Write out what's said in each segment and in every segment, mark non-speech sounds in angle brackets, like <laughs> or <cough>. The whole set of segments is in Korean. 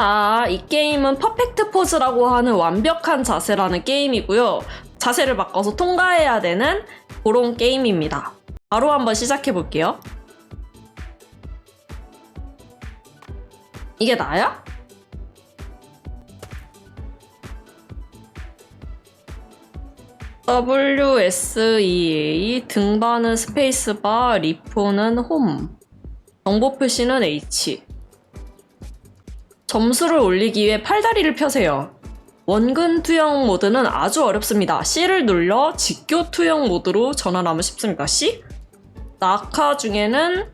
자, 이 게임은 퍼펙트 포즈라고 하는 완벽한 자세라는 게임이고요. 자세를 바꿔서 통과해야 되는 그런 게임입니다. 바로 한번 시작해 볼게요. 이게 나야? WSEA 등반은 스페이스바 리포는 홈 정보 표시는 H 점수를 올리기 위해 팔다리를 펴세요. 원근 투영 모드는 아주 어렵습니다. C를 눌러 직교 투영 모드로 전환하면 쉽습니다. C? 낙하 중에는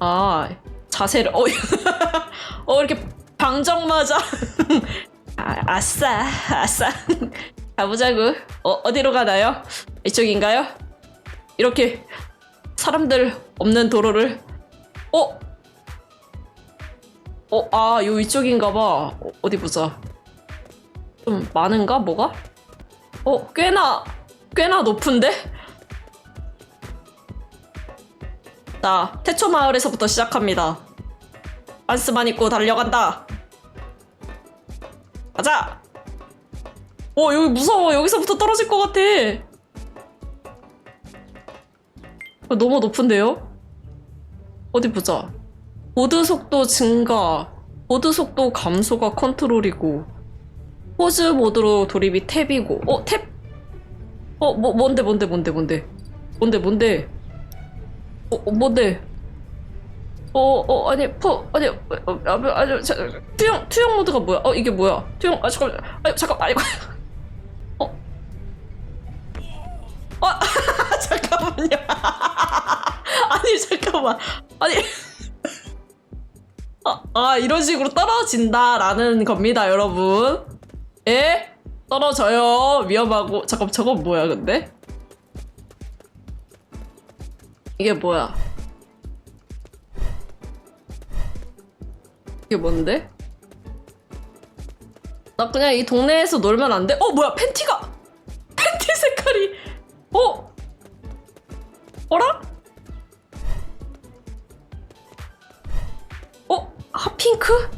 아 자세를 어, <laughs> 어 이렇게 방정 맞아 <laughs> 아, 아싸 아싸 <laughs> 가보자고 어, 어디로 가나요? 이쪽인가요? 이렇게 사람들 없는 도로를 어? 어, 아, 요 이쪽인가 봐. 어, 어디 보자. 좀 많은가? 뭐가? 어, 꽤나, 꽤나 높은데? 자, 태초 마을에서부터 시작합니다. 반스만 입고 달려간다. 가자! 어, 여기 무서워. 여기서부터 떨어질 것 같아. 어, 너무 높은데요? 어디 보자. 보드 속도 증가, 보드 속도 감소가 컨트롤이고, 포즈 모드로 돌입이 탭이고, 어, 탭? 어, 뭐, 뭔데, 뭔데, 뭔데, 뭔데? 뭔데, 뭔데? 어, 어, 뭔데? 어, 어, 아니, 포, 아니, 어, 어, 아니, 아니, 자, 투영, 투영 모드가 뭐야? 어, 이게 뭐야? 투영, 아, 잠깐만, 아니, 잠깐, 아이고. 어? 어, <laughs> 잠깐만요. <laughs> 아니, 잠깐만. 아니. 아, 아, 이런 식으로 떨어진다라는 겁니다, 여러분. 예? 떨어져요. 위험하고. 잠깐, 저건 뭐야, 근데? 이게 뭐야? 이게 뭔데? 나 그냥 이 동네에서 놀면 안 돼? 어, 뭐야, 팬티가! 팬티 색깔이! 어? 어라? 핫핑크?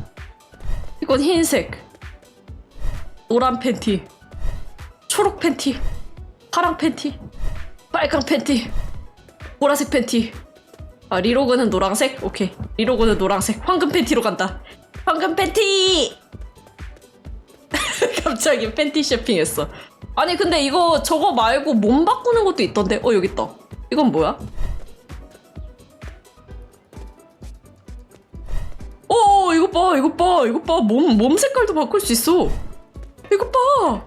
이건 흰색. 노란 팬티. 초록 팬티. 파랑 팬티. 빨강 팬티. 보라색 팬티. 아, 리로그는 노란색? 오케이. 리로그는 노란색. 황금 팬티로 간다. 황금 팬티! <laughs> 갑자기 팬티 쇼핑했어. 아니, 근데 이거 저거 말고 몸 바꾸는 것도 있던데? 어, 여기 있다. 이건 뭐야? 이거 봐, 이거 봐, 이거 봐. 몸, 몸 색깔도 바꿀 수 있어. 이거 봐.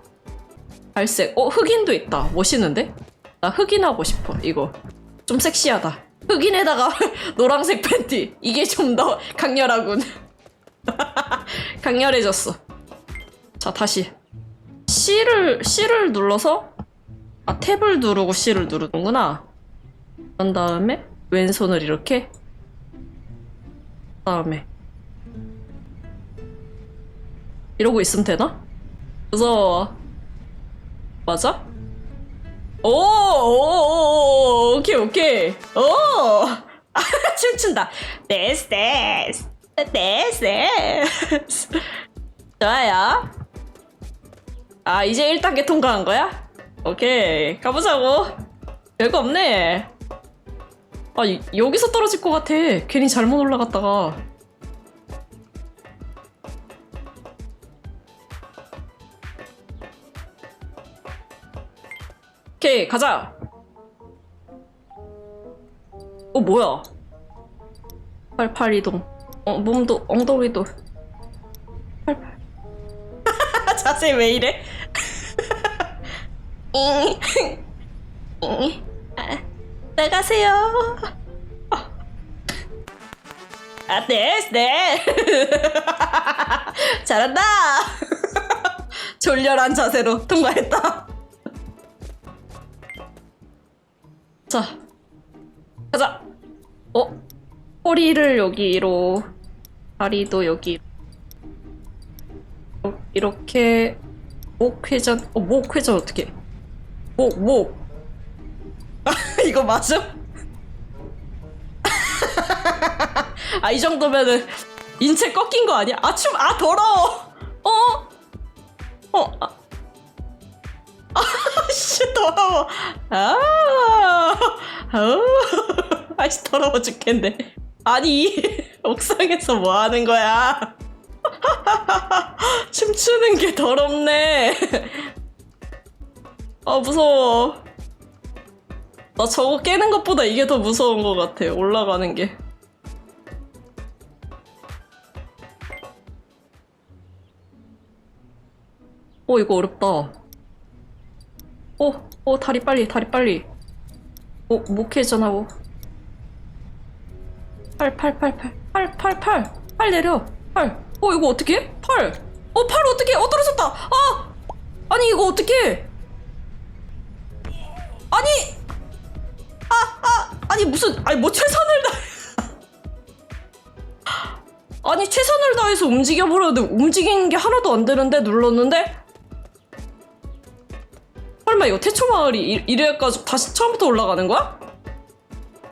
갈색. 어, 흑인도 있다. 멋있는데? 나 흑인 하고 싶어, 이거. 좀 섹시하다. 흑인에다가 <laughs> 노란색 팬티. 이게 좀 더 강렬하군. <laughs> 강렬해졌어. 자, 다시. C를, C를 눌러서, 아, 탭을 누르고 C를 누르는구나. 그런 다음에, 왼손을 이렇게. 다음에. 이러고 있으면 되나? 무서워. 맞아? 오, 오, 오, 오, 오케이, 오케이. 오! 아, <laughs> 춤춘다. 데스, 데스. 데스, 데스. 좋아요. 아, 이제 1단계 통과한 거야? 오케이. 가보자고. 별거 없네. 아, 이- 여기서 떨어질 것 같아. 괜히 잘못 올라갔다가. 오케이, 가자. 어, 뭐야? 팔팔 이동. 어, 몸도, 엉덩이도. 팔팔. <laughs> 자세 왜 이래? <laughs> 아, 나가세요. 아, 네, 네. <laughs> 잘한다. 졸렬한 자세로 통과했다. 자, 가자. 어, 허리를 여기로, 다리도 여기. 어, 이렇게 목 회전. 어, 목 회전 어떻게? 목, 목. <laughs> 이거 맞아? <laughs> 아, 이 정도면은 인체 꺾인 거 아니야? 아, 춤, 아, 더러워! 더러워. 아, 아, 아씨, 더러워 죽겠네. 아니, 옥상에서 뭐 하는 거야? 춤추는 게 더럽네. 아, 무서워. 나 저거 깨는 것보다 이게 더 무서운 것 같아. 올라가는 게. 어, 이거 어렵다. 어, 어, 다리 빨리, 다리 빨리. 어, 목 회전하고. 팔, 팔, 팔, 팔, 팔, 팔, 팔, 팔 내려. 팔. 어, 이거 어떻게? 팔. 어, 팔 어떻게? 어, 떨어졌다. 아! 아니, 이거 어떻게? 아니! 아, 아, 아니, 무슨, 아니, 뭐 최선을 다. <laughs> 아니, 최선을 다해서 움직여 보려는데 움직이는 게 하나도 안 되는데 눌렀는데? 설마 이거 태초 마을이 이- 이 래가지고 다시 처음부터 올라가는 거야?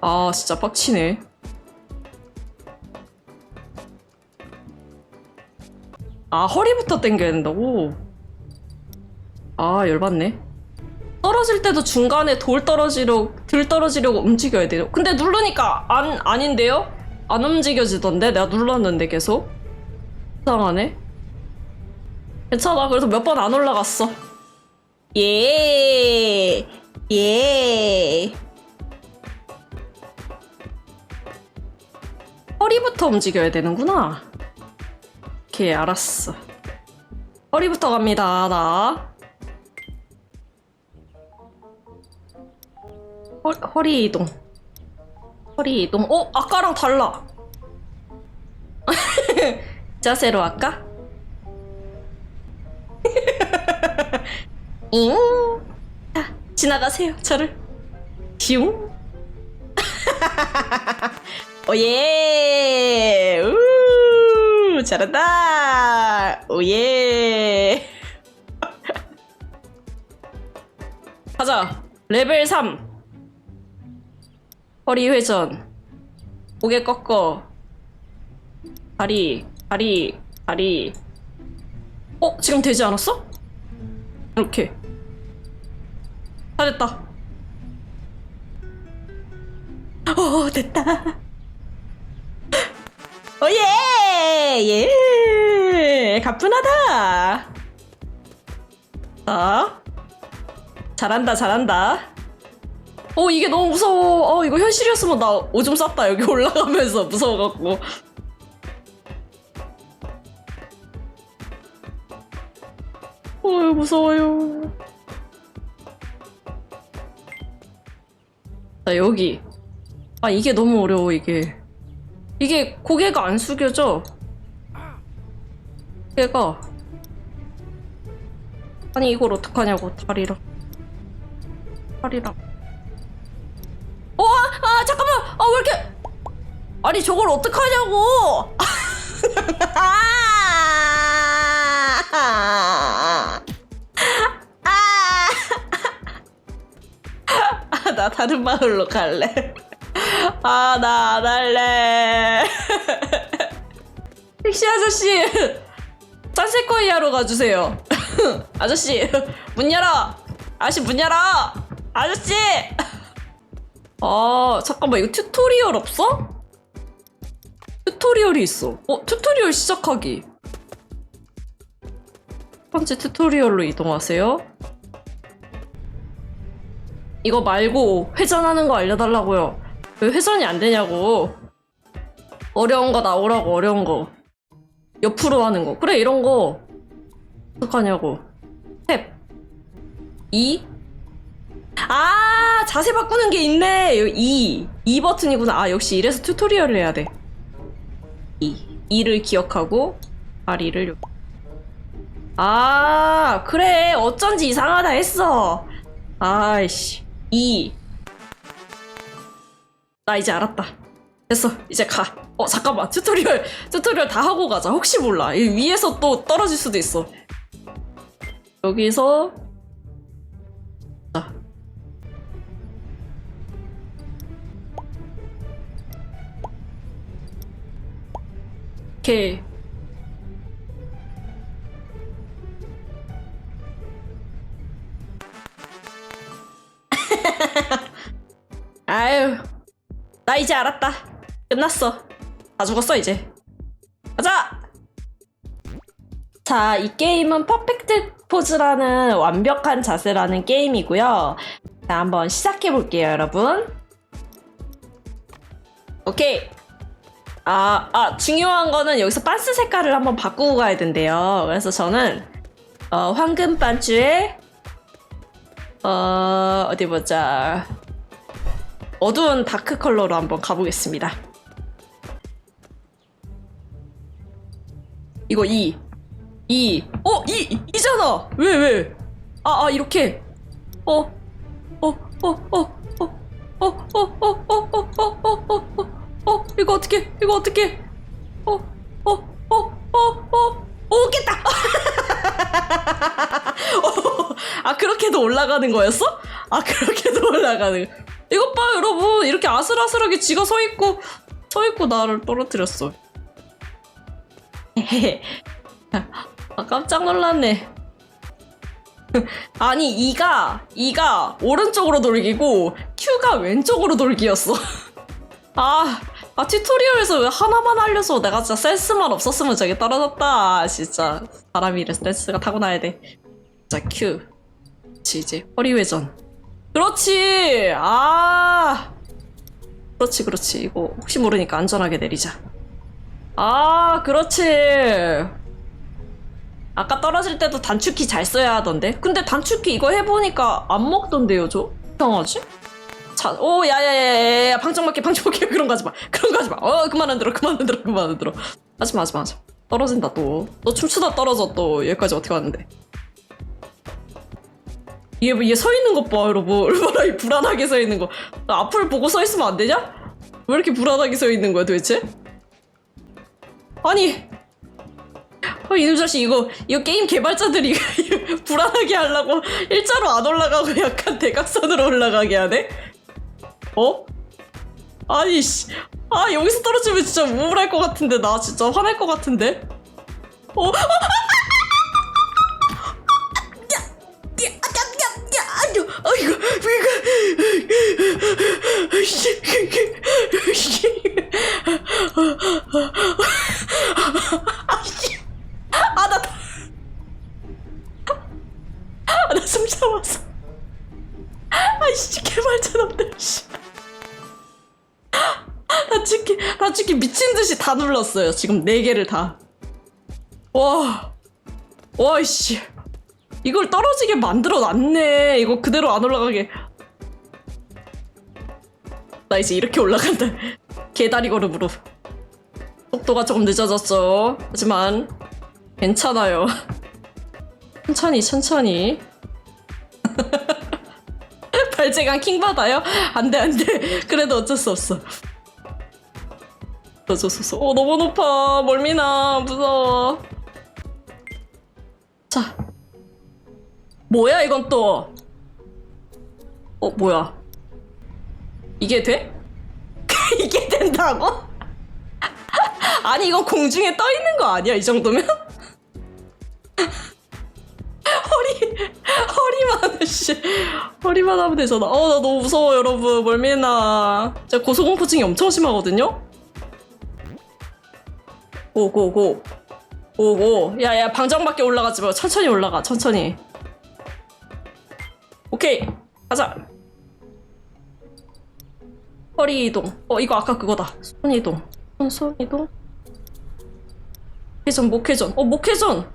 아 진짜 빡치네. 아 허리부터 당겨야 된다고? 아 열받네. 떨어질 때도 중간에 돌 떨어지려고 들 떨어지려고 움직여야 돼요. 근데 누르니까 안 아닌데요? 안 움직여지던데? 내가 눌렀는데 계속? 이상하네. 괜찮아. 그래도 몇번 안 올라갔어 예, 예. 허리부터 움직여야 되는구나. 오케이, 알았어. 허리부터 갑니다, 나. 허, 허리 이동. 허리 이동. 어, 아까랑 달라. <laughs> 자세로 할까? 잉. 자, 지나가세요, 저를. 슝. <laughs> 오예. 우. 잘한다. 오예. <laughs> 가자. 레벨 3. 허리 회전. 고개 꺾어. 다리, 다리, 다리. 어, 지금 되지 않았어? 이렇게. 다 됐다. 어, 됐다. 오 예! 예! 가뿐하다. 자. 잘한다, 잘한다. 어, 이게 너무 무서워. 어, 이거 현실이었으면 나 오줌 쌌다. 여기 올라가면서 무서워갖고. 어, 무서워요. 자, 여기. 아, 이게 너무 어려워, 이게. 이게 고개가 안 숙여져. 고개가. 아니, 이걸 어떡하냐고, 다리랑. 다리랑. 어, 아, 아, 잠깐만! 아, 왜 이렇게. 아니, 저걸 어떡하냐고! <laughs> 나 다른 마을로 갈래. <laughs> 아, 나 안 할래. <laughs> 택시 아저씨, 짠세코이하러 가주세요. <laughs> 아저씨, 문 열어. 아저씨, 문 열어. 아저씨. 아, 잠깐만, 이거 튜토리얼 없어? 튜토리얼이 있어. 어, 튜토리얼 시작하기. 첫 번째 튜토리얼로 이동하세요. 이거 말고 회전하는 거 알려달라고요. 왜 회전이 안 되냐고. 어려운 거 나오라고, 어려운 거. 옆으로 하는 거. 그래, 이런 거. 어떡하냐고. 탭. 2. 아, 자세 바꾸는 게 있네. 2. 2 버튼이구나. 아, 역시 이래서 튜토리얼을 해야 돼. 2. 2를 기억하고, 다리를 요. 아, 그래. 어쩐지 이상하다 했어. 아이씨. 2. 나 이제 알았다. 됐어. 이제 가. 어, 잠깐만. 튜토리얼, 튜토리얼 다 하고 가자. 혹시 몰라. 이 위에서 또 떨어질 수도 있어. 여기서. 자. 오케이. <laughs> 아유, 나 이제 알았다. 끝났어. 다 죽었어, 이제. 가자! 자, 이 게임은 퍼펙트 포즈라는 완벽한 자세라는 게임이고요. 자, 한번 시작해 볼게요, 여러분. 오케이. 아, 아, 중요한 거는 여기서 반스 색깔을 한번 바꾸고 가야 된대요. 그래서 저는, 어, 황금 반주에, 어, 어디 보자. 어두운 다크 컬러로 한번 가보겠습니다. 이거 2. 2. 어, 2! 2잖아! 왜, 왜? 아, 아, 이렇게. 어, 어, 어, 어, 어, 어, 어, 어, 어, 어, 어, 어, 어, 어, 어. 어, 이거 어떻게, 이거 어떻게, 어, 어, 어, 어, 어, 오, 깼다! 어, 아, 그렇게도 올라가는 거였어? 아, 그렇게도 <laughs> 올라가는 거. 이것 봐, 여러분. 이렇게 아슬아슬하게 지가 서 있고, 서 있고 나를 떨어뜨렸어. <laughs> 아, 깜짝 놀랐네. <laughs> 아니, 이가, 이가 오른쪽으로 돌기고, Q가 왼쪽으로 돌기였어. 아, 아, 튜토리얼에서 왜 하나만 알려서 내가 진짜 센스만 없었으면 저기 떨어졌다. 진짜. 사람이 이래 센스가 타고나야 돼. 진짜 Q. 그렇지, 이제. 허리 회전. 그렇지! 아! 그렇지, 그렇지. 이거 혹시 모르니까 안전하게 내리자. 아, 그렇지. 아까 떨어질 때도 단축키 잘 써야 하던데. 근데 단축키 이거 해보니까 안 먹던데요, 저? 이상하지? 자, 오, 야 야 야야야, 방정 맞게, 방정 맞게, <laughs> 그런 거 하지 마. 그런 거 하지 마. 어, 그만 안 들어, 그만 안 들어, 그만 안 들어. 하지 마, 하지 마, 하지 마. 떨어진다, 또. 너 춤추다 떨어져, 또. 여기까지 어떻게 왔는데. 얘, 얘 서 있는 것 봐, 여러분. <laughs> 얼마나 이 불안하게 서 있는 거. 나 앞을 보고 서 있으면 안 되냐? 왜 이렇게 불안하게 서 있는 거야, 도대체? 아니, 어, 이놈 자식 이거 이거 게임 개발자들이 <laughs> 불안하게 하려고 일자로 안 올라가고 약간 대각선으로 올라가게 하네? 어? 아니 씨. 아 여기서 떨어지면 진짜 우울할 것 같은데 나 진짜 화날 것 같은데? 어? <laughs> 다 눌렀어요. 지금 네 개를 다. 와, 와, 이씨. 이걸 떨어지게 만들어 놨네. 이거 그대로 안 올라가게. 나 이제 이렇게 올라간다. <laughs> 개다리 걸음으로. 속도가 조금 늦어졌죠. 하지만 괜찮아요. <laughs> 천천히 천천히. <laughs> 발재간 킹 받아요? 안 돼 안 돼. 그래도 어쩔 수 없어. 없어. 어 너무 높아. 멀미나 무서워. 자. 뭐야 이건 또? 어 뭐야? 이게 돼? <laughs> 이게 된다고? <laughs> 아니 이건 공중에 떠 있는 거 아니야 이 정도면? <laughs> 허리 허리만 씨 허리만 하면 되잖아. 어 나 너무 무서워 여러분 멀미나. 제가 고소공포증이 엄청 심하거든요. 고고고 고고 야야 방정밖에 올라가지 마 천천히 올라가 천천히. 오케이 가자. 허리 이동. 어 이거 아까 그거다. 손 이동. 손, 손 이동. 회전 목회전. 어 목회전.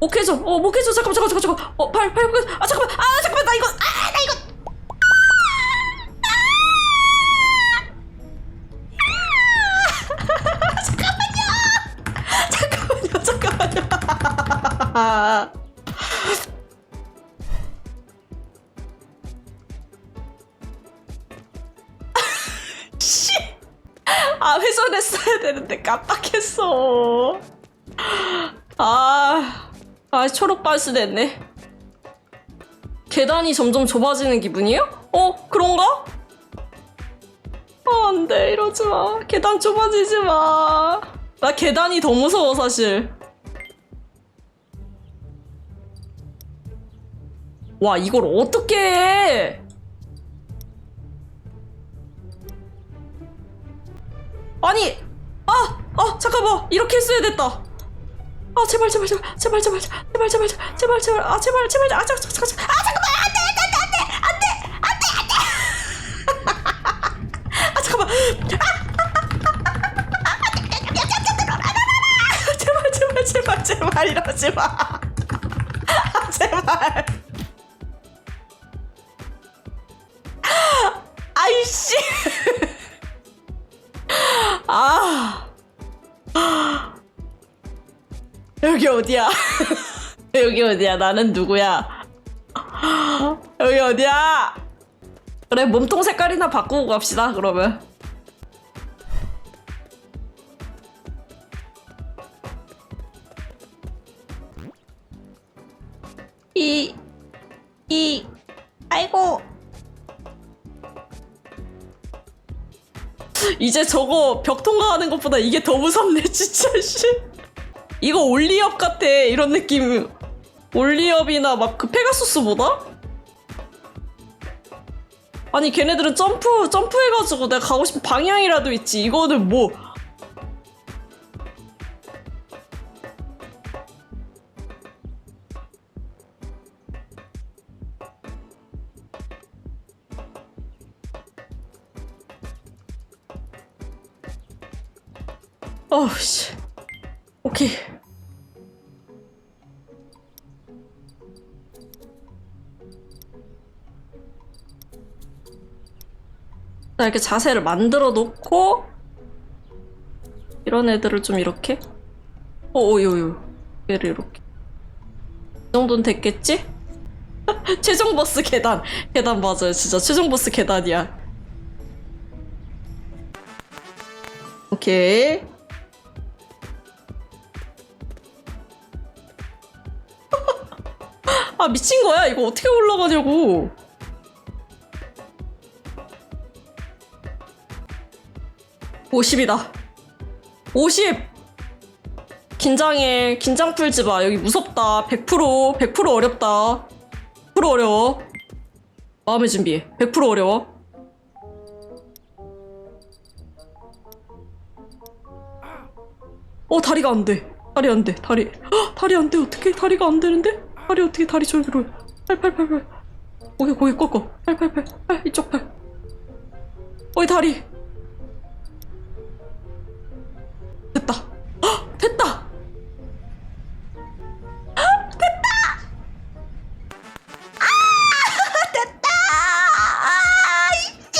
목회전. 어 목회전. 잠깐만 잠깐만 잠깐만. 어팔팔 아 잠깐만. 아 잠깐만 나 이거 아 나 이거. 잠깐만요. <laughs> 씨. 아 회전했어야 되는데 깜빡했어. 아, 아 초록 반스 됐네. 계단이 점점 좁아지는 기분이에요? 어 그런가? 아, 안 돼 이러지 마. 계단 좁아지지 마. 나 계단이 더 무서워 사실. 와 이걸 어떻게 해? 아니 아! 아 잠깐만 이렇게 했어야 됐다 아 제발 제발 제발 제발 제발 제발 제발 제발 제발 아 제발 제발 아 잠깐 잠깐 잠깐 아 잠깐만 안돼 안돼 안돼 안돼 안돼 안돼 아 잠깐만 제발 제발 제발 제발 이러지 마 아, 제발 아이씨. <laughs> 아. <gasps> 여기 어디야? <laughs> 여기 어디야? 나는 누구야? <gasps> 여기 어디야? 그래 몸통 색깔이나 바꾸고 갑시다 그러면. 이, 이, 아이고. 이제 저거 벽 통과하는 것보다 이게 더 무섭네, <laughs> 진짜, 씨. 이거 올리업 같아, 이런 느낌. 올리업이나 막 그 페가수스보다? 아니, 걔네들은 점프, 점프해가지고 내가 가고 싶은 방향이라도 있지. 이거는 뭐. 씨. 오케이. 자, 이렇게 자세를 만들어 놓고, 이런 애들을 좀 이렇게. 어, 어, 요, 요. 얘를 이렇게. 이 정도는 됐겠지? <laughs> 최종 버스 계단. 계단 맞아요. 진짜 최종 버스 계단이야. 오케이. 아 미친 거야? 이거 어떻게 올라가냐고. (50이다) (50) 긴장해 긴장 풀지 마 여기 무섭다 (100% 100% 어렵다) (100% 어려워) 마음의 준비해 (100% 어려워) 어 다리가 안 돼. 다리 안 돼. 다리. 헉, 다리 안 돼. 어떻게 다리가 안 되는데? 다리 어떻게 다리 저기로? 팔팔팔 팔. 거기 거기 꺾어. 팔팔팔. 팔 이쪽 팔. 어이 다리. 됐다. 헉, 됐다. 헉, 됐다. 아 <laughs> 됐다. 아 이씨.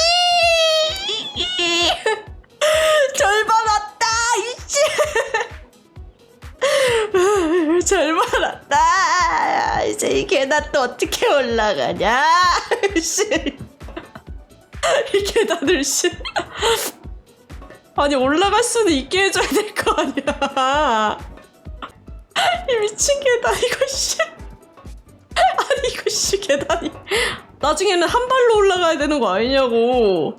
<laughs> 절반 왔다 이씨. <laughs> 잘 말았다. 이제 이 계단 또 어떻게 올라가냐? 씨. 이 계단을 씨. 아니 올라갈 수는 있게 해줘야 될 거 아니야. 이 <laughs> 미친 계단 이거 씨. 아니 이거 씨 계단이. 나중에는 한 발로 올라가야 되는 거 아니냐고.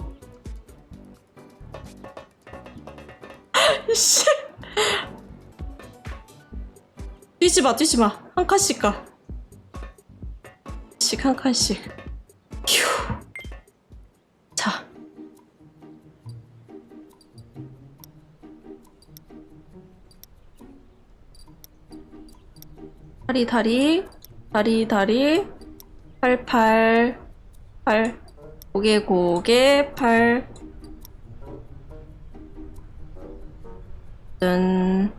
<laughs> 씨. 뛰지 마, 뛰지 마. 한 칸씩 가. 씩, 한 칸씩. 휴. 자. 다리, 다리. 다리, 다리. 팔, 팔. 팔. 고개, 고개. 팔. 짠.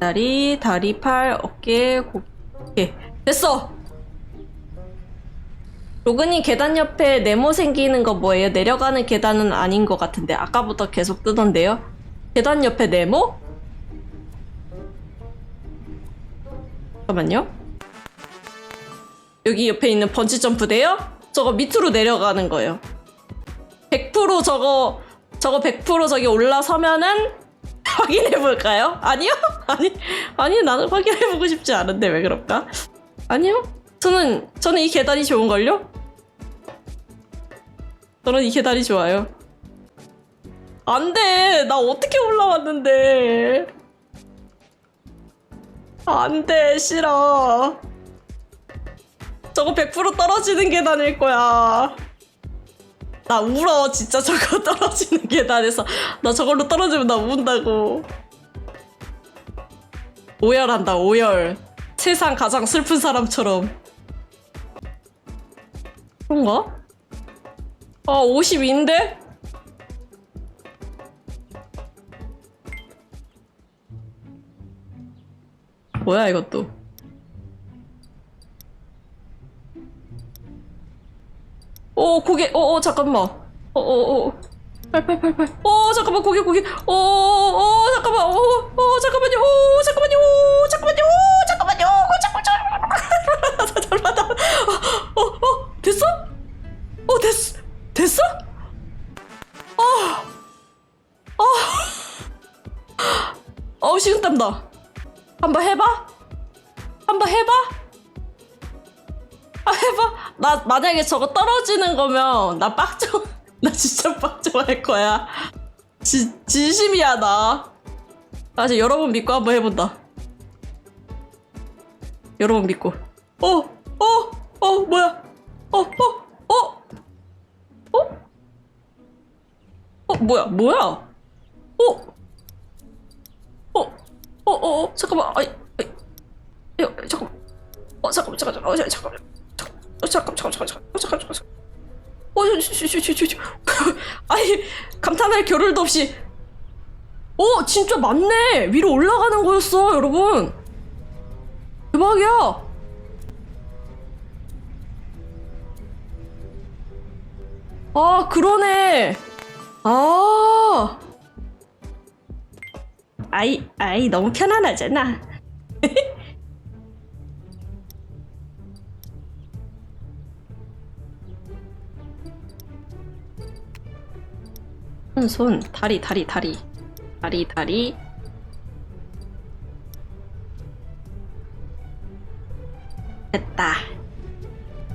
다리, 다리, 팔, 어깨, 고개. 오케이. 됐어! 로그님 계단 옆에 네모 생기는 거 뭐예요? 내려가는 계단은 아닌 것 같은데 아까부터 계속 뜨던데요? 계단 옆에 네모? 잠깐만요. 여기 옆에 있는 번지 점프대요? 저거 밑으로 내려가는 거예요. 100% 저거 저거 100% 저기 올라서면은 <laughs> 확인해 볼까요? 아니요? <laughs> 아니 아니 나는 확인해 보고 싶지 않은데 왜 그럴까? 아니요? 저는 저는 이 계단이 좋은 걸요? 저는 이 계단이 좋아요. 안 돼. 나 어떻게 올라왔는데. 안 돼, 싫어. 저거 100% 떨어지는 계단일 거야. 나 울어, 진짜 저거 <laughs> 떨어지는 계단에서. 나 저걸로 떨어지면 나 운다고. 오열한다, 오열. 세상 가장 슬픈 사람처럼. 그런가? 아, 52인데? 뭐야, 이것도. 오, 고개, 어, 어, 잠깐만. 어, 어, 어. 팔팔팔팔. 어, 잠깐만, 고개, 고개. 어, 어, 어, 잠깐만. 어, 어, 잠깐만요. 어, 잠깐만요. 어, 잠깐만요. 어, 잠깐만요. 어, 잠깐만, 잠깐만. <laughs> 잠깐만. 어, 어, 됐어? 어, 됐어. 됐어? 어, 어, 어, 식은땀 나. 한번 해봐. 한번 해봐. 아, 해봐. 나 만약에 저거 떨어지는 거면 나 빡정. <laughs> 나 진짜 빡정할 거야. 지, 진심이야 나. 나 이제 여러분 믿고 한번 해본다. 여러분 믿고. 어, 어, 어, 뭐야? 어, 어, 어, 어, 어, 뭐야, 뭐야? 어, 어, 어, 어, 어, 잠깐만, 아이, 아이, 야, 잠깐만, 어, 잠깐만, 잠깐만, 어, 잠깐만, 어, 잠깐만, 잠깐만, 잠깐만, 잠깐만. 어, 저, 저, 저, 저, 저, 저. <laughs> 아니, 감탄할 겨를도 없이. 어, 진짜 맞네. 위로 올라가는 거였어, 여러분. 대박이야. 아, 그러네. 아. 아이, 아이, 너무 편안하잖아. <laughs> 손, 손, 다리, 다리, 다리. 다리, 다리. 됐다.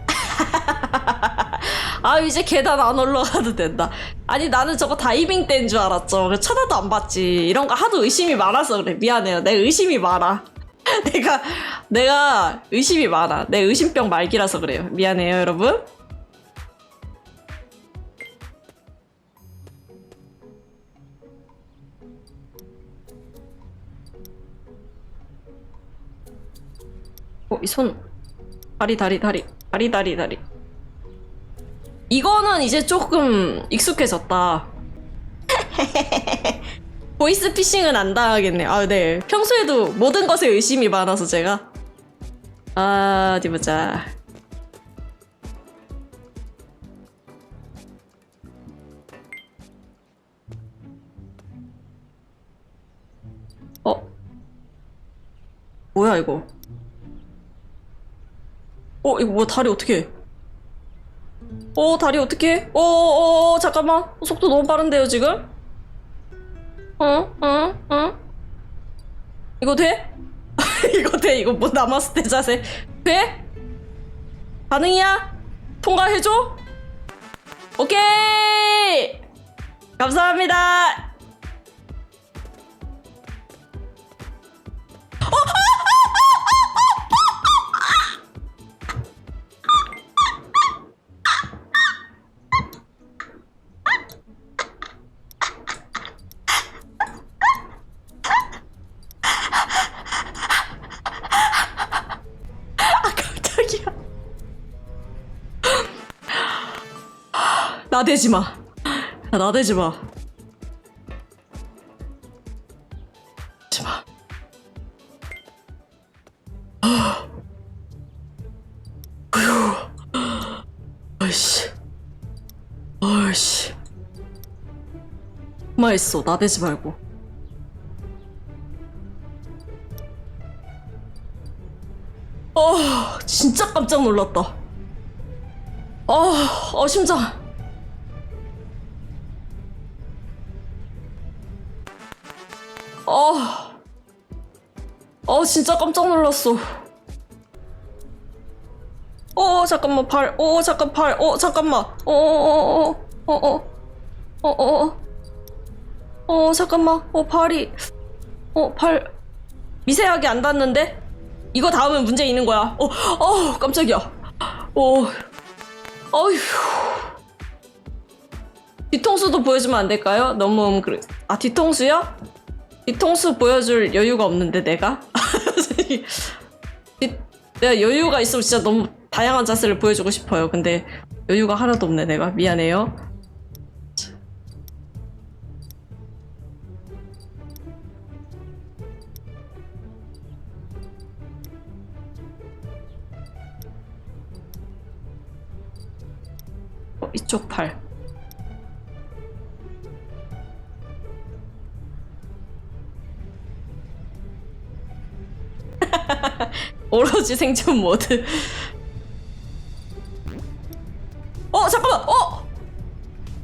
<laughs> 아, 이제 계단 안 올라가도 된다. 아니, 나는 저거 다이빙 때인 줄 알았죠. 쳐다도 안 봤지. 이런 거 하도 의심이 많아서 그래. 미안해요. 내 의심이 많아. <laughs> 내가, 내가 의심이 많아. 내 의심병 말기라서 그래요. 미안해요, 여러분. 어, 이 손. 다리, 다리, 다리. 다리, 다리, 다리. 이거는 이제 조금 익숙해졌다. <laughs> 보이스 피싱은 안 당하겠네. 아, 네. 평소에도 모든 것에 의심이 많아서 제가. 아, 어디 보자. 뭐야, 이거? 어, 이거 뭐 다리 어떻게 해? 어, 다리 어떻게? 어, 어, 어, 잠깐만. 속도 너무 빠른데요, 지금? 어, 어, 어? 이거 돼? <laughs> 이거 돼? 이거 뭐 남았을 때 자세 돼? 가능이야? 통과해줘? 오케이! 감사합니다! 아, 나대지 마. 야, 나대지 마. 하지 마. 휴. 아이씨. 아이씨. 가만 있어. 나대지 말고. 어, 진짜 깜짝 놀랐다. 어, 어, 심장. 어, 어, 진짜 깜짝 놀랐어. 어, 잠깐만, 발, 어, 잠깐, 발, 어, 잠깐만. 어, 어, 어, 어, 어, 어, 잠깐만, 어, 발이, 어, 발, 미세하게 안 닿는데? 이거 닿으면 문제 있는 거야. 어, 어, 깜짝이야. 어, 어휴. 뒤통수도 보여주면 안 될까요? 너무 그래. 아 뒤통수요? 뒤통수 보여줄 여유가 없는데 내가? <laughs> 뒤- 내가 여유가 있으면 진짜 너무 다양한 자세를 보여주고 싶어요. 근데 여유가 하나도 없네 내가 미안해요. 어, 이쪽 팔. 오로지 생존 모드. 어 잠깐만. 어.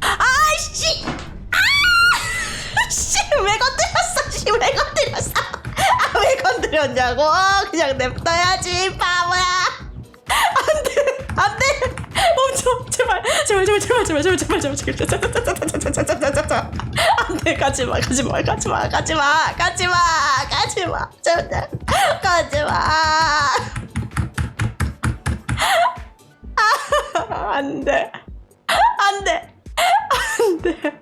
아이씨. 아! 씨, 왜 건드렸어? 씨, 왜 건드렸어? 아, 왜 건드렸냐고? 그냥 냅둬야지, 바보야. 안 돼, 안 돼. 멈춰, 제발, 제발, 제발, 제발, 제발, 제발, 제발, 제발, 제발, 제발, 제발, 제발, 제발, 제발, 제발. 안 <laughs> 돼, 가지 마, 가지 마, 가지 마, 가지 마, 가지 마, 가지 마, 제발, 가지 마. <laughs> 안 돼, 안 돼, 안 돼.